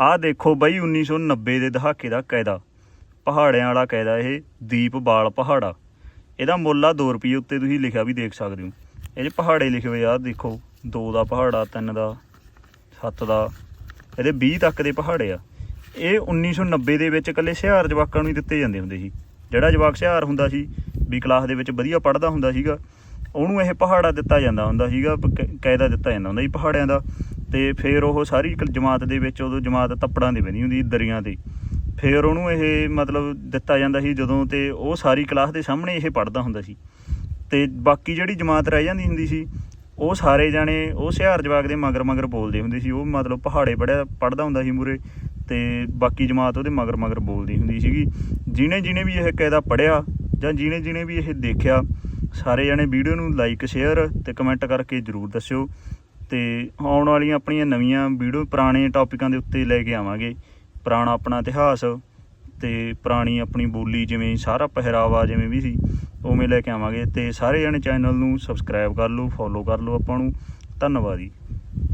ਆਹ ਦੇਖੋ ਬਈ 1990 ਦੇ ਦਹਾਕੇ ਦਾ ਕਾਇਦਾ ਪਹਾੜਿਆਂ ਵਾਲਾ ਕਾਇਦਾ ਇਹ, ਦੀਪ ਬਾਲ ਪਹਾੜਾ। ਇਹਦਾ ਮੁੱਲ ਆ 2 ਰੁਪਏ ਉੱਤੇ, ਤੁਸੀਂ ਲਿਖਿਆ ਵੀ ਦੇਖ ਸਕਦੇ ਹੋ। ਇਹ ਪਹਾੜੇ ਲਿਖੇ ਹੋਏ ਆ, ਦੇਖੋ 2 ਦਾ ਪਹਾੜਾ 3 ਦਾ 7 ਦਾ, ਇਹਦੇ 20 ਤੱਕ ਦੇ ਪਹਾੜੇ ਆ। ਇਹ 1990 ਦੇ ਵਿੱਚ ਇਕੱਲੇ ਸ਼ਹਿਰ ਜਵਾਕਾਂ ਨੂੰ ਹੀ ਦਿੱਤੇ ਜਾਂਦੇ ਹੁੰਦੇ ਸੀ। ਜਿਹੜਾ ਜਵਾਕ ਸ਼ਹਿਰ ਹੁੰਦਾ ਸੀ, ਵੀ ਕਲਾਸ ਦੇ ਵਿੱਚ ਵਧੀਆ ਪੜ੍ਹਦਾ ਹੁੰਦਾ ਸੀਗਾ, ਉਹਨੂੰ ਇਹ ਪਹਾੜਾ ਦਿੱਤਾ ਜਾਂਦਾ ਹੁੰਦਾ ਸੀਗਾ ਕ- ਕਾਇਦਾ ਦਿੱਤਾ ਜਾਂਦਾ ਹੁੰਦਾ ਸੀ ਪਹਾੜਿਆਂ ਦਾ। ਤੇ ਫਿਰ ਉਹ ਸਾਰੀ ਕ- ਜਮਾਤ ਦੇ ਵਿੱਚ ਉਦੋਂ ਜਮਾਤ ਤੱਪੜਾਂ ਦੀ ਬਣੀ ਹੁੰਦੀ ਸੀ, ਦਰੀਆਂ ਤੇ ਫਿਰ ਉਹਨੂੰ ਇਹ ਮਤਲਬ ਦਿੱਤਾ ਜਾਂਦਾ ਸੀ ਜਦੋਂ ਤੇ ਉਹ ਸਾਰੀ ਕਲਾਸ ਦੇ ਸਾਹਮਣੇ ਇਹ ਪੜ੍ਹਦਾ ਹੁੰਦਾ ਸੀ। ਤੇ ਬਾਕੀ ਜਿਹੜੀ ਜਮਾਤ ਰਹਿ ਜਾਂਦੀ ਹੁੰਦੀ ਸੀ ਉਹ ਸਾਰੇ ਜਾਣੇ ਉਹ ਸਿਹਾਰ ਜਵਾਕ ਦੇ ਮਗਰ ਮਗਰ ਬੋਲਦੇ ਹੁੰਦੇ ਸੀ। ਉਹ ਮਤਲਬ ਪਹਾੜੇ ਪੜਿਆ ਪੜਦਾ ਹੁੰਦਾ ਸੀ ਮੂਰੇ ਤੇ ਬਾਕੀ ਜਮਾਤ ਉਹਦੇ ਮਗਰ ਮਗਰ ਬੋਲਦੀ ਹੁੰਦੀ ਸੀਗੀ। ਜਿਹਨੇ ਜਿਹਨੇ ਵੀ ਇਹ ਕਾਇਦਾ ਪੜਿਆ ਜਾਂ ਜਿਹਨੇ ਜਿਹਨੇ ਵੀ ਇਹ ਦੇਖਿਆ ਸਾਰੇ ਜਾਣੇ ਵੀਡੀਓ ਨੂੰ ਲਾਈਕ ਸ਼ੇਅਰ ਤੇ ਕਮੈਂਟ ਕਰਕੇ ਜਰੂਰ ਦੱਸਿਓ। ਤੇ ਆਉਣ ਵਾਲੀਆਂ ਆਪਣੀਆਂ ਨਵੀਆਂ ਵੀਡੀਓ, ਪੁਰਾਣੇ ਟੌਪਿਕਾਂ ਦੇ ਉੱਤੇ ਲੈ ਕੇ ਆਵਾਂਗੇ। ਪੁਰਾਣਾ ਆਪਣਾ ਇਤਿਹਾਸ ਤੇ ਪੁਰਾਣੀ ਆਪਣੀ ਬੋਲੀ, ਜਿਵੇਂ ਸਾਰਾ ਪਹਿਰਾਵਾ ਜਿਵੇਂ ਵੀ ਸੀ, ਉਵੇਂ ਲੈ ਕੇ ਆਵਾਂਗੇ ਤੇ ਸਾਰੇ ਜਣੇ ਚੈਨਲ ਨੂੰ ਸਬਸਕ੍ਰਾਈਬ ਕਰ ਲਓ ਫੋਲੋ ਕਰ ਲਓ ਆਪਾਂ ਨੂੰ। ਧੰਨਵਾਦ ਜੀ।